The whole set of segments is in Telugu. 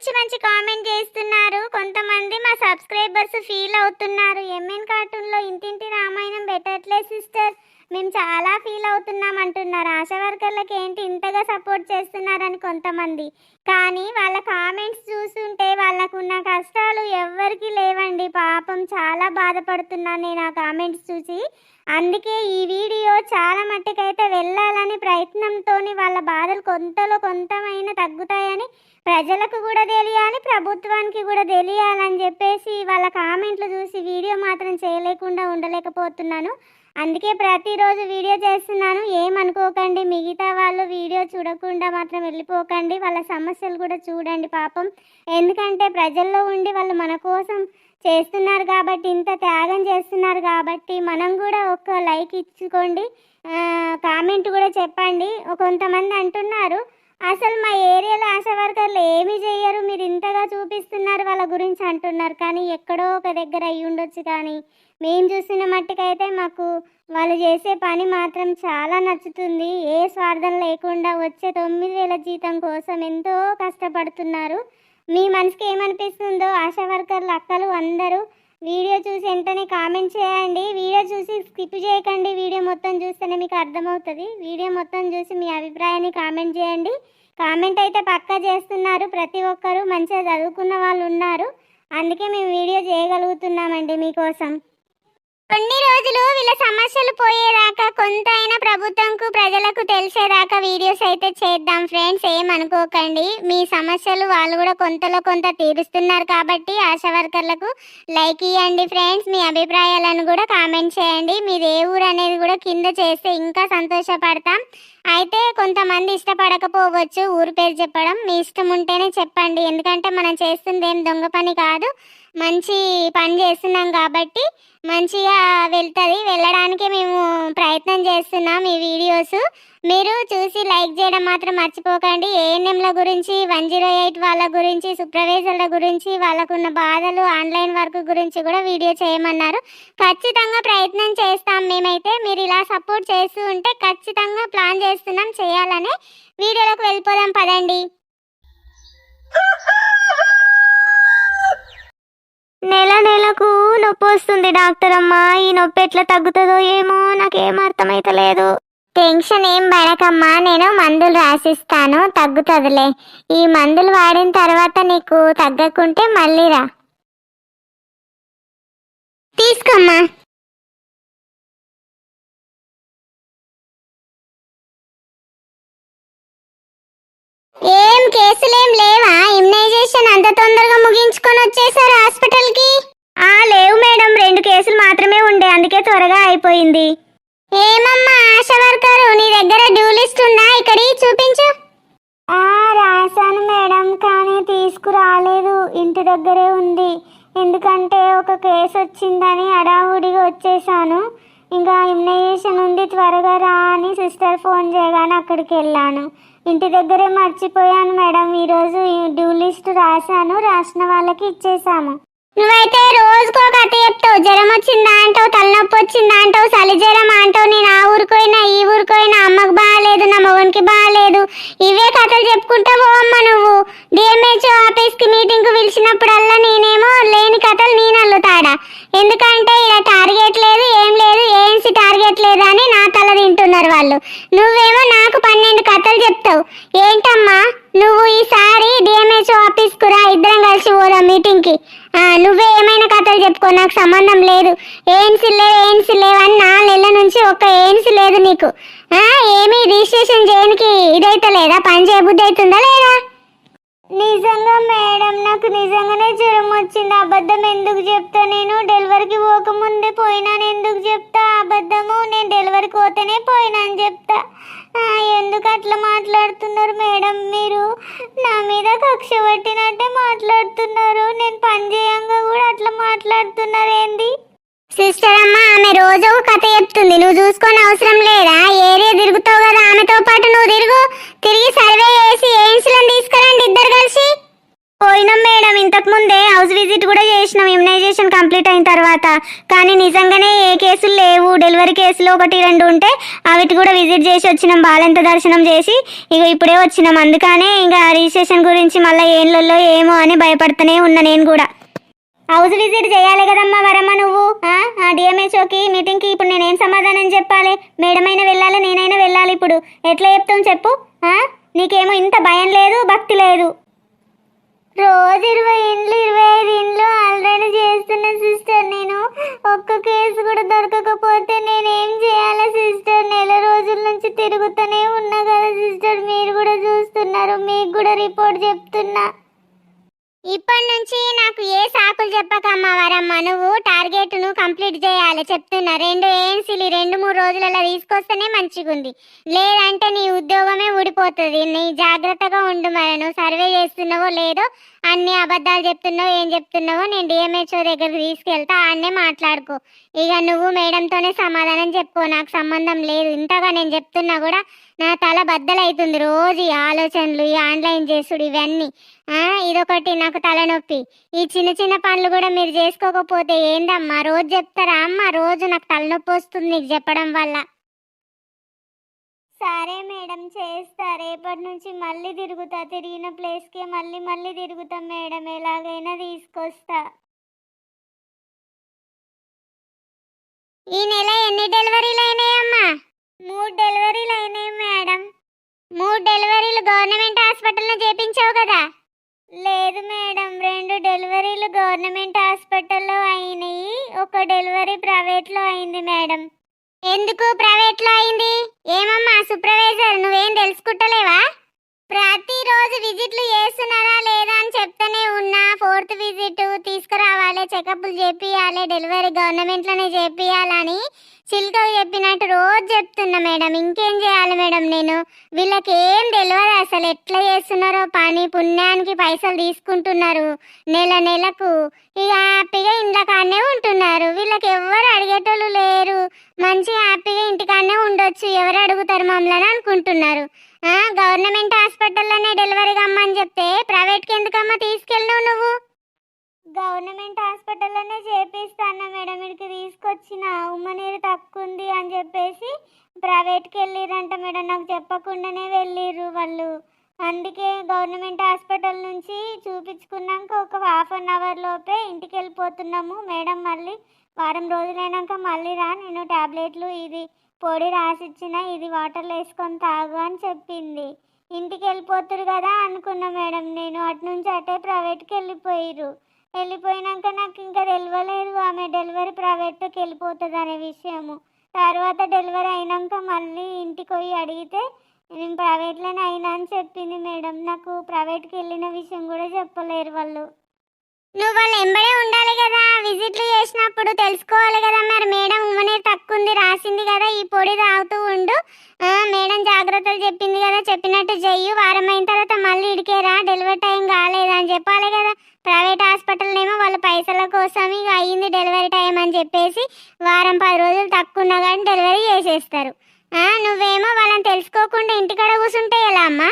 మంచి మంచి కామెంట్ చేస్తున్నారు. కొంతమంది మా సబ్స్క్రైబర్స్ ఫీల్ అవుతున్నారు. ఎంఎన్ కార్టూన్లో ఇంటింటి రామాయణం పెట్టట్లే సిస్టర్ మేము చాలా ఫీల్ అవుతున్నాం అంటున్నారు. ఆశా వర్కర్లకి ఏంటి ఇంతగా సపోర్ట్ చేస్తున్నారని కొంతమంది. కానీ వాళ్ళ కామెంట్స్ చూస్తుంటే వాళ్ళకున్న కష్టాలు ఎవ్వరికి లేవండి. పాపం చాలా బాధపడుతున్నాను నేను ఆ కామెంట్స్ చూసి. అందుకే ఈ వీడియో చాలా మట్టుకైతే వెళ్ళాలని ప్రయత్నంతోని వాళ్ళ బాధలు కొంతలో కొంతమైనా తగ్గుతాయని ప్రజలకు కూడా తెలియాలి ప్రభుత్వానికి కూడా తెలియాలని చెప్పేసి వాళ్ళ కామెంట్లు చూసి వీడియో మాత్రం చేయలేకుండా ఉండలేకపోతున్నాను. అందుకే ప్రతిరోజు వీడియో చేస్తున్నాను. ఏమనుకోకండి మిగతా వాళ్ళు వీడియో చూడకుండా మాత్రం వెళ్ళిపోకండి. వాళ్ళ సమస్యలు కూడా చూడండి పాపం. ఎందుకంటే ప్రజల్లో ఉండి వాళ్ళు మన కోసం చేస్తున్నారు కాబట్టి ఇంత త్యాగం చేస్తున్నారు కాబట్టి మనం కూడా ఒక లైక్ ఇచ్చుకోండి. కామెంట్ కూడా చెప్పండి. కొంతమంది అంటున్నారు అసలు మా ఏరియాలో ఆశా వర్కర్లు ఏమీ చేయరు. మీరు ఇంతగా చూపిస్తున్నారు వాళ్ళ గురించి అంటున్నారు. కానీ ఎక్కడో ఒక దగ్గర అయ్యి ఉండొచ్చు కానీ మేము చూసిన మట్టుకైతే మాకు వాళ్ళు చేసే పని మాత్రం చాలా నచ్చుతుంది. ఏ స్వార్థం లేకుండా వచ్చే తొమ్మిది వేల జీతం కోసం ఎంతో కష్టపడుతున్నారు. మీ మనసుకి ఏమనిపిస్తుందో ఆశా వర్కర్లు అక్కలు అందరూ వీడియో చూసి వెంటనే కామెంట్ చేయండి. వీడియో చూసి స్కిప్ చేయకండి. వీడియో మొత్తం చూస్తేనే మీకు అర్థమవుతుంది. వీడియో మొత్తం చూసి మీ అభిప్రాయాన్ని కామెంట్ చేయండి. కామెంట్ అయితే పక్కా చేస్తున్నారు. ప్రతి ఒక్కరూ మంచిగా చదువుకున్న వాళ్ళు ఉన్నారు. అందుకే మేము వీడియో చేయగలుగుతున్నామండి మీకోసం. కొన్ని రోజులు వీళ్ళ సమస్యలు పోయేదాకా కొంత అయినా ప్రభుత్వంకు ప్రజలకు తెలిసేదాకా వీడియోస్ అయితే చేద్దాం ఫ్రెండ్స్. ఏమనుకోకండి మీ సమస్యలు వాళ్ళు కూడా కొంతలో కొంత తీరుస్తున్నారు కాబట్టి ఆశా వర్కర్లకు లైక్ ఇవ్వండి ఫ్రెండ్స్. మీ అభిప్రాయాలను కూడా కామెంట్ చేయండి. మీది ఏ ఊరు అనేది కూడా కింద చేస్తే ఇంకా సంతోషపడతాం. అయితే కొంతమంది ఇష్టపడకపోవచ్చు. ఊరు పేరు చెప్పడం మీ ఇష్టం ఉంటేనే చెప్పండి. ఎందుకంటే మనం చేస్తుంది ఏం దొంగ పని కాదు. మంచి పని చేస్తున్నాం కాబట్టి మంచిగా వెళ్తుంది. వెళ్ళడానికి మేము ప్రయత్నం చేస్తున్నాం ఈ వీడియోస్. మీరు చూసి లైక్ చేయడం మాత్రం మర్చిపోకండి. ఏఎన్ఎంల గురించి వన్ జీరో ఎయిట్ వాళ్ళ గురించి సుప్రవేశాల గురించి వాళ్ళకున్న బాధలు ఆన్లైన్ వర్క్ గురించి కూడా వీడియో చేయమన్నారు. ఖచ్చితంగా ప్రయత్నం చేస్తాం మేమైతే. మీరు ఇలా సపోర్ట్ చేస్తూ ఉంటే ఖచ్చితంగా ప్లాన్ చేస్తున్నాం చేయాలని. వీడియోలోకి వెళ్ళిపోదాం పదండి. నెల నెలకు నొప్పి వస్తుంది డాక్టర్ అమ్మా. ఈ నొప్పి ఎట్లా తగ్గుతుందో ఏమో నాకేం అర్థమైతలేదు. టెన్షన్ ఏం పడకమ్మా. నేను మందులు రాసిస్తాను తగ్గుతుందిలే. ఈ మందులు వాడిన తర్వాత నీకు తగ్గకుంటే మళ్ళీ రా. తీసుకోమ్మా. ఏం కేసులేం లేవా? ఇమ్యునైజేషన్ అంత తొందరగా ముగించుకొని వచ్చేసారు హాస్పిటల్కి ఆ లేవు మేడం. రెండు కేసులు మాత్రమే ఉండే. అందుకే త్వరగా అయిపోయింది. ఏమమ్మా ఆశా వర్కరు నీ దగ్గర డ్యూ లిస్ట్ ఉందా? ఇక్కడి చూపించు. ఆ రాశాను మేడం కానీ తీసుకురాలేదు. ఇంటి దగ్గరే ఉంది. ఎందుకంటే ఒక కేసు వచ్చిందని హడావుడిగా వచ్చేసాను. ఇంకా ఇమ్యునైజేషన్ ఉంది. త్వరగా రా అని సిస్టర్ ఫోన్ చేయగానే అక్కడికి వెళ్ళాను. ఇంటి దగ్గరే మర్చిపోయాను మేడం. ఈరోజు డ్యూ లిస్ట్ రాశాను. రాసిన వాళ్ళకి ఇచ్చేసాము నువ్వైతే రోజుకో కథ చెప్తావు. జ్వరం వచ్చిందా అంటావు తలనొప్పి వచ్చిందా అంటావు చలి జ్వరం అంటావు నేను ఆ ఊరికోయినా ఈ ఊరికోయినా అమ్మకు బాగాలేదు నా మగనికి బాగాలేదు. ఇవే కథలు చెప్పుకుంటా పోవమ్మ నువ్వు. డిఎంహెచ్ఓ ఆఫీస్కి మీటింగ్కి పిలిచినప్పుడల్లా నేనేమో లేని కథలు నేను అల్లుతాడా ఎందుకంటే ఇలా టార్గెట్ లేదు ఏం లేదు ఏఎన్సీ టార్గెట్ లేదు అని నా తల తింటున్నారు వాళ్ళు. నువ్వేమో నాకు పన్నెండు కథలు చెప్తావు. ఏంటమ్మా నువ్వు ఈసారి డిఎంహెచ్ఓ ఆఫీస్కు రా ఇద్దరం కలిసి పోదాం మీటింగ్కి నువ్వే ఏమైనా కథలు చెప్పుకో నాకు సంబంధం లేదు. ఏఎన్సీ లేవు ఏఎన్సీ లేవు అని నాలుగు నెలల నుంచి ఒక్క ఏఎన్సీ లేదు నీకు. ఏమీ రిజిస్ట్రేషన్ చేయడానికి ఇదైతే లేదా? పని చేయబుద్ధి అవుతుందా లేదా? నిజంగా మేడం నాకు నిజంగానే జ్వరం వచ్చింది. అబద్ధం ఎందుకు చెప్తా నేను? డెలివరీకి పోకముందే పోయినాను ఎందుకు చెప్తా? కంప్లీట్ అయిన తర్వాత కానీ నిజంగానే ఏ కేసులు లేవు. డెలివరీ కేసులు ఒకటి రెండు ఉంటే అవిటి కూడా విజిట్ చేసి వచ్చినాం. బాలెంత దర్శనం చేసి ఇక ఇప్పుడే వచ్చినాం. అందుకనే ఇంకా రిజిస్ట్రేషన్ గురించి మళ్ళీ ఏంలలో ఏమో అని భయపడుతూనే ఉన్నా నేను కూడా. హౌస్ విజిట్ చేయాలి కదమ్మా వరమ్మ నువ్వు? ఆ? డిఎంహెచ్ఓకి మీటింగ్కి ఇప్పుడు నేనేం సమాధానం చెప్పాలి? మేడం అయినా వెళ్ళాలి? నేనైనా వెళ్ళాలి ఇప్పుడు. ఎట్లా చెప్తాం చెప్పు? నీకేమో ఇంత భయం లేదు భక్తి లేదు. రోజు ఇరవై మంచిగుంది లేదంటే నీ ఉద్యోగమే ఊడిపోతుంది. నీ జాగ్రత్తగా ఉండు మరి. నువ్వు సర్వే చేస్తున్నావో లేదో అన్ని అబద్ధాలు చెప్తున్నావో ఏం చెప్తున్నావో నేను డిఎంహెచ్ఓ దగ్గరికి తీసుకెళ్తా అన్నే మాట్లాడుకో. ఇక నువ్వు మేడంతోనే సమాధానం చెప్పుకో. నాకు సంబంధం లేదు. ఇంతగా నేను చెప్తున్నా కూడా నా తల బద్దలైతుంది రోజు ఈ ఆలోచనలు ఈ ఆన్లైన్ చేసుడు ఇవన్నీ. ఇదొకటి నాకు తలనొప్పి. ఈ చిన్న చిన్న పనులు కూడా మీరు చేసుకోకపోతే ఏందమ్మా? రోజు చెప్తారా? అమ్మ రోజు నాకు తలనొప్పి వస్తుంది నీకు చెప్పడం వల్ల. సరే మేడం చేస్తా. రేపటి నుంచి మళ్ళీ తిరుగుతా. తిరిగిన ప్లేస్కే మళ్ళీ మళ్ళీ తిరుగుతా మేడం. ఎలాగైనా తీసుకొస్తా. ఈ నెల ఎన్ని డెలివరీలు అయినాయమ్మా మూడు డెలివరీలు అయినాయి మేడం. మూడు డెలివరీలు గవర్నమెంట్ హాస్పిటల్లో చేపించావు కదా? లేదు మేడం. రెండు డెలివరీలు గవర్నమెంట్ హాస్పిటల్లో అయినాయి. ఒక డెలివరీ ప్రైవేట్లో అయింది మేడం. ఎందుకు ప్రైవేట్లో అయింది? ఏమమ్మా సూపర్వైజర్ నువ్వేం తెలుసుకుంటలేవా? ప్రతిరోజు విజిట్లు చేస్తున్నారా లేదా అని చెప్తూనే ఉన్నా. ఫోర్త్ విజిట్ తీసుకురావాలి చెకప్లు చేపియాలి డెలివరీ గవర్నమెంట్లోనే చేపియాలని చిలుకలు చెప్పినట్టు రోజు చెప్తున్నా మేడం. ఇంకేం చేయాలి మేడం నేను? వీళ్ళకి ఏం తెలియదు అసలు ఎట్లా చేస్తున్నారో పని పుణ్యానికి పైసలు తీసుకుంటున్నారు నెల నెలకు. ఇక హ్యాపీగా ఇంట్లోకాడనే ఉంటున్నారు. వీళ్ళకి ఎవరు అడిగేటోళ్ళు లేరు. మంచి హ్యాపీగా ఇంటికాడనే ఉండొచ్చు. ఎవరు అడుగుతారు మమ్మల్ని అనుకుంటున్నారు. గవర్నమెంట్ హాస్పిటల్లోనే డెలివరీ కమ్మని చెప్తే ప్రైవేట్కి ఎందుకమ్మా తీసుకెళ్ళినావు నువ్వు? గవర్నమెంట్ హాస్పిటల్లోనే చేపిస్తాను మేడం ఇక్కడికి తీసుకొచ్చిన ఉమ్మనీరు తక్కువ ఉంది అని చెప్పేసి ప్రైవేట్కి వెళ్ళిరంట మేడం. నాకు చెప్పకుండానే వెళ్ళిర్రు వాళ్ళు. అందుకే గవర్నమెంట్ హాస్పిటల్ నుంచి చూపించుకున్నాక ఒక హాఫ్ అన్ అవర్ లోపే ఇంటికి వెళ్ళిపోతున్నాము. మేడం మళ్ళీ వారం రోజులైనాక మళ్ళీ రా నేను టాబ్లెట్లు ఇది పొడి రాసిచ్చిన ఇది వాటర్లో వేసుకొని తాగు అని చెప్పింది. ఇంటికి వెళ్ళిపోతురు కదా అనుకున్నా మేడం నేను. అటు నుంచి అటే ప్రైవేట్కి వెళ్ళిపోయిర్రు. వెళ్ళిపోయినాక నాకు ఇంకా తెలియలేదు ఆమె డెలివరీ ప్రైవేట్కి వెళ్ళిపోతుంది అనే విషయము. తర్వాత డెలివరీ అయినాక మళ్ళీ ఇంటికి పోయి అడిగితే నేను ప్రైవేట్లోనే అయినా అని చెప్పింది మేడం. నాకు ప్రైవేట్కి వెళ్ళిన విషయం కూడా చెప్పలేరు వాళ్ళు. నువ్వు వాళ్ళు ఎంబడే ఉండాలి కదా. విజిట్లు చేసినప్పుడు తెలుసుకోవాలి కదా మరి. మేడం ఉమ్మనే తక్కువ ఉంది రాసింది కదా. ఈ పొడి తాగుతూ ఉండు. మేడం జాగ్రత్తలు చెప్పింది కదా. చెప్పినట్టు చెయ్యి. వారం అయిన తర్వాత మళ్ళీ ఇడికేరా. డెలివరీ టైం కాలేదు అని చెప్పాలి కదా. ప్రైవేట్ హాస్పిటల్ ఏమో వాళ్ళ పైసల కోసం ఇక అయ్యింది డెలివరీ టైం అని చెప్పేసి వారం పది రోజులు తక్కువ ఉన్నా కానీ డెలివరీ చేసేస్తారు. నువ్వేమో వాళ్ళని తెలుసుకోకుండా ఇంటికాడ కూర్చుంటే ఎలా అమ్మా?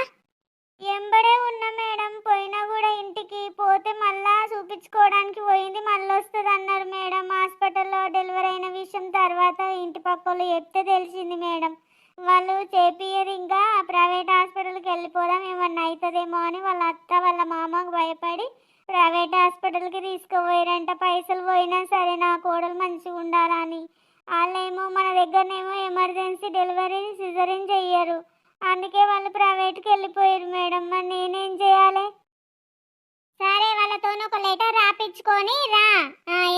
ఎంబడే ఉన్న మేడం పోయినా కూడా ఇంటికి పోతే మళ్ళా చూపించుకోవడానికి పోయింది మళ్ళీ వస్తుంది అన్నారు మేడం. హాస్పిటల్లో డెలివరీ అయిన విషయం తర్వాత ఇంటి పక్కలు చెప్తే తెలిసింది మేడం. వాళ్ళు చేపియరు ఇంకా ప్రైవేట్ హాస్పిటల్కి వెళ్ళిపోదాం ఏమన్నా అవుతుందేమో అని వాళ్ళ అత్త వాళ్ళ మామకు భయపడి ప్రైవేట్ హాస్పిటల్కి తీసుకుపోయారంట. పైసలు పోయినా సరే నా కోడలు మంచిగా ఉండాలని. వాళ్ళేమో మన దగ్గరనేమో ఎమర్జెన్సీ డెలివరీ సిజరిన్ చెయ్యరు. అందుకే వాళ్ళు ప్రైవేట్కి వెళ్ళిపోయారు మేడం. మరి నేనేం చేయాలి? సరే వాళ్ళతో ఒక లెటర్ రాపించుకొని రా.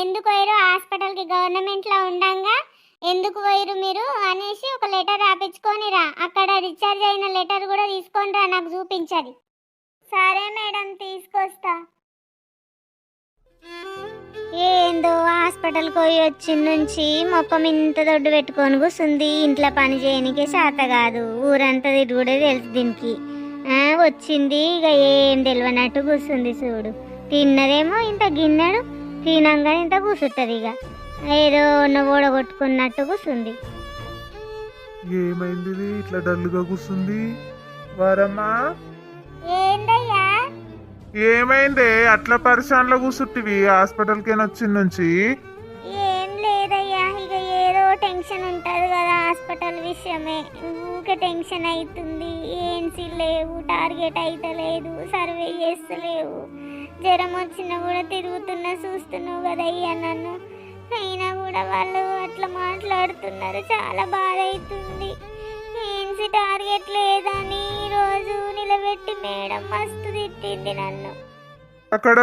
ఎందుకు పోయారు హాస్పిటల్కి గవర్నమెంట్లో ఉండంగా ఎందుకు పోయారు మీరు అనేసి ఒక లెటర్ రాపించుకొని రా. అక్కడ రీఛార్జ్ అయిన లెటర్ కూడా తీసుకొని రా నాకు చూపించది. సరే మేడం తీసుకొస్తా. ఏందో హాస్పిటల్కి పోయి వచ్చిన నుంచి మొప్పం ఇంత దొడ్డు పెట్టుకొని కూర్చుంది ఇంట్లో పని చేయనికే శాత కాదు. ఊరంతా తిరుగుడే తెలుసు దీనికి. ఆ, వచ్చింది. ఇక ఏం తెలియనట్టు కూర్చుంది చూడు. తిన్నదేమో ఇంత గిన్నెడు తినంగా ఇంత కూర్చుంటుంది ఇక. ఏదో నువ్వు ఓడగొట్టుకున్నట్టు కూర్చుంది ఏమైంది? ఇట్లా డల్గా కూర్చుంది వారమ్మా. ఏమైందే? అట్లా పరిశాన్లో కూర్చుంటివి హాస్పిటల్కి వచ్చిన నుంచి? ఏం లేదయ్యా ఇక ఏదో టెన్షన్ ఉంటుంది కదా హాస్పిటల్ విషయమే. ఊకే టెన్షన్ అవుతుంది ఏన్సీ లేవు టార్గెట్ అవుతలేదు సర్వే చేస్తలేవు. జ్వరం వచ్చినా కూడా తిరుగుతున్నా చూస్తున్నావు కదయ్యా నన్ను. అయినా కూడా వాళ్ళు అట్లా మాట్లాడుతున్నారు చాలా బాధ అవుతుంది ఏన్సీ టార్గెట్ లేదు నిలబెట్టి మేడం. మస్తు తిట్టింది నన్ను. అక్కడ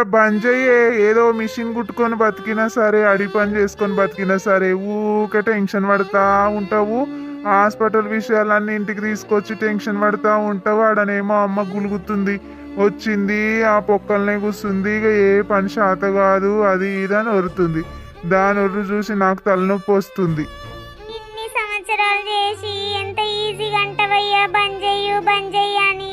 ఏదో మిషన్ కుట్టుకొని బతికినా సరే అడి పని చేసుకొని బతికినా సరే ఊకే టెన్షన్ పడతా ఉంటావు. హాస్పిటల్ విషయాలన్నీ ఇంటికి తీసుకొచ్చి టెన్షన్ పడతా ఉంటావు. ఆడనేమో అమ్మ గులుగుతుంది. వచ్చింది ఆ పొక్కల్నే కూర్చుంది ఇక ఏ పని శాత కాదు అది ఇది అని వరుతుంది దాని ఒర్రు చూసి నాకు తలనొప్పి వస్తుంది. ఇన్ని సంవత్సరాలు చేసి ఎంత ఈజీగా అంటవయ్యా బంద్ చెయ్యి అని.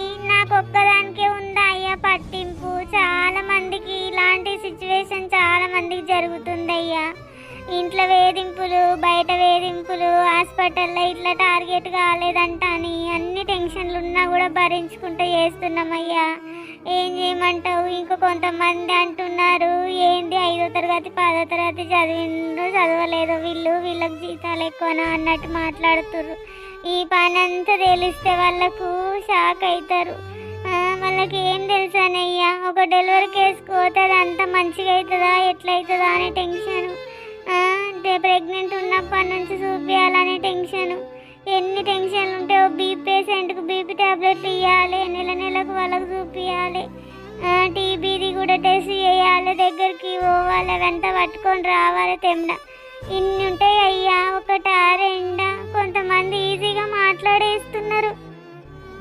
నాకు ఒక్కదానికే ఉందా అయ్యా పట్టింపు? చాలా మందికి ఇలాంటి సిచ్యువేషన్ చాలా మందికి జరుగుతుందయ్యా. ఇంట్లో వేధింపులు బయట వేధింపులు హాస్పిటల్లో ఇట్లా టార్గెట్ కాలేదంట అని అన్ని టెన్షన్లు ఉన్నా కూడా భరించుకుంటూ చేస్తున్నామయ్యా. ఏం చేయమంటావు? ఇంకో కొంతమంది అంటున్నారు ఏంది ఐదో తరగతి పదో తరగతి చదివిండ్రు చదవలేదు వీళ్ళు వీళ్ళకి జీతాలు ఎక్కువనా? అన్నట్టు మాట్లాడుతుర్రు. ఈ పని అంతా తెలిస్తే వాళ్ళకు షాక్ అవుతారు వాళ్ళకి ఏం తెలుసానయ్యా ఒక డెలివరీ కేసు పోతే అంత మంచిగా అవుతుందా ఎట్లయితుందా అనే టెన్షన్. ప్రెగ్నెంట్ ఉన్నప్పటి నుంచి చూపించాలనే టెన్షన్. ఎన్ని టెన్షన్లు ఉంటాయో బీపీ పేషెంట్కి బీపీ ట్యాబ్లెట్లు ఇవ్వాలి నెల నెలకు వాళ్ళకి చూపించాలి టీబీది కూడా టెస్ట్ చేయాలి దగ్గరికి పోవాలి వెంట పట్టుకొని రావాలి తెమ్మ ఇన్ని ఉంటాయి అయ్యా ఒకటా కొంతమంది ఈజీగా మాట్లాడేస్తున్నారు.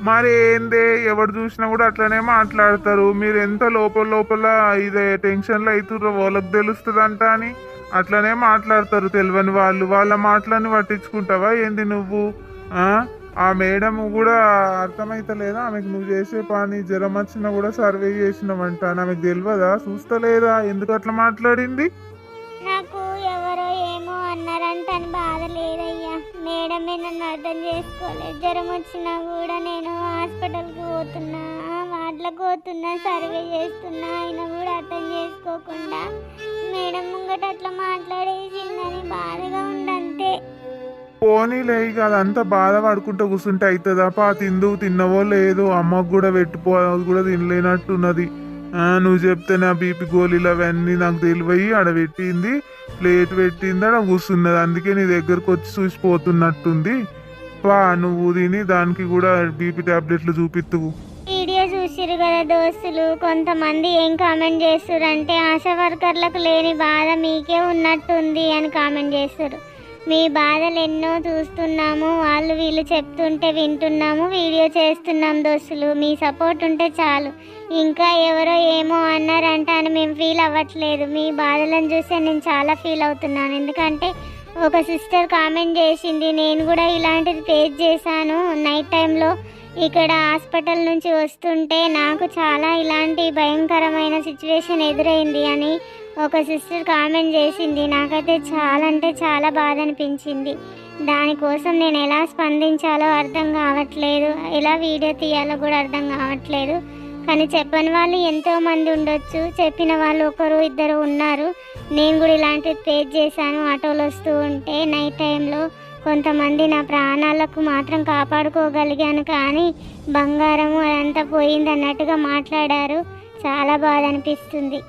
మరి ఏందే? ఎవరు చూసినా కూడా అట్లనే మాట్లాడతారు. మీరు ఎంత లోపల లోపల ఇదే టెన్షన్లో అవుతుర్రో వాళ్ళకి తెలుస్తుందంట అని అట్లనే మాట్లాడతారు తెలియని వాళ్ళు. వాళ్ళ మాటలను పట్టించుకుంటావా? ఏంది నువ్వు? ఆ? ఆ మేడం కూడా అర్థమైతలేదా? ఆమెకు నువ్వు చేసే పని జ్వరం వచ్చినా కూడా సర్వే చేసినావంట. ఆమెకు తెలియదా? చూస్తలేదా? ఎందుకు అట్లా మాట్లాడింది? నాకు ఎవరో ఏమో అన్నారంట అని బాధ లేదయ్యా. మేడమే నన్ను అర్థం చేసుకోలేదు జ్వరం వచ్చినా కూడా నేను హాస్పిటల్కి పోతున్నా. వార్డులకు పోతున్నా సర్వే చేస్తున్నా. అయినా కూడా అర్థం చేసుకోకుండా మేడం ముంగట అట్లా మాట్లాడేసిందని బాధగా ఉందంతే. పోనీలే ఇక అదంతా బాధపడుకుంటూ కూర్చుంటే అవుతుందా పా తిందు తిన్నవో లేదు అమ్మకు కూడా పెట్టిపో అది కూడా తినలేనట్టున్నది. నువ్వు చెప్తే నా బీపీ గోళీలు అవన్నీ నాకు తెలివయి ఆడ పెట్టింది ప్లేట్ పెట్టింది కూర్చున్నది. అందుకే నీ దగ్గరకు వచ్చి చూసిపోతున్నట్టుంది. పా నువ్వు తిని దానికి కూడా బీపీ టాబ్లెట్లు చూపిత్తువు వీడియో చూసిరు కదా దోస్తులు. కొంతమంది ఏం కామెంట్ చేస్తారు అంటే ఆశా వర్కర్లకు లేని బాధ మీకే ఉన్నట్టుంది అని కామెంట్ చేస్తారు మీ బాధలు ఎన్నో చూస్తున్నాము వాళ్ళు వీళ్ళు చెప్తుంటే వింటున్నాము వీడియో చేస్తున్నాం దోస్తులు. మీ సపోర్ట్ ఉంటే చాలు. ఇంకా ఎవరో ఏమో అన్నారంట అని మేము ఫీల్ అవ్వట్లేదు. మీ బాధలను చూస్తే నేను చాలా ఫీల్ అవుతున్నాను. ఎందుకంటే ఒక సిస్టర్ కామెంట్ చేసింది నేను కూడా ఇలాంటిది ఫేస్ చేశాను. నైట్ టైంలో ఇక్కడ హాస్పిటల్ నుంచి వస్తుంటే నాకు చాలా ఇలాంటి భయంకరమైన సిచ్యువేషన్ ఎదురైంది అని ఒక సిస్టర్ కామెంట్ చేసింది. నాకైతే చాలా అంటే చాలా బాధ అనిపించింది. దానికోసం నేను ఎలా స్పందించాలో అర్థం కావట్లేదు. ఎలా వీడియో తీయాలో కూడా అర్థం కావట్లేదు. కానీ చెప్పని వాళ్ళు ఎంతోమంది ఉండొచ్చు. చెప్పిన వాళ్ళు ఒకరు ఇద్దరు ఉన్నారు. నేను కూడా ఇలాంటివి ఫేస్ చేశాను. ఆటోలు వస్తూ ఉంటే నైట్ టైంలో కొంతమంది నా ప్రాణాలకు మాత్రం కాపాడుకోగలిగాను కానీ బంగారము అదంతా పోయింది అన్నట్టుగా మాట్లాడారు. చాలా బాధ అనిపిస్తుంది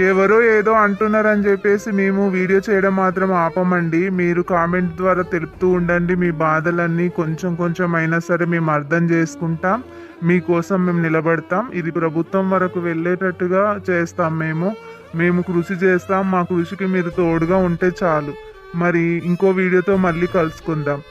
ఎవరో ఏదో అంటున్నారని చెప్పేసి మేము వీడియో చేయడం మాత్రం ఆపమండి. మీరు కామెంట్ ద్వారా తెలుపుతూ ఉండండి. మీ బాధలన్నీ కొంచెం కొంచెం అయినా సరే మేము అర్థం చేసుకుంటాం. మీకోసం మేము నిలబడతాం. ఇది ప్రభుత్వం వరకు వెళ్ళేటట్టుగా చేస్తాం మేము. మేము కృషి చేస్తాం. మా కృషికి మీరు తోడుగా ఉంటే చాలు. మరి ఇంకో వీడియోతో మళ్ళీ కలుసుకుందాం.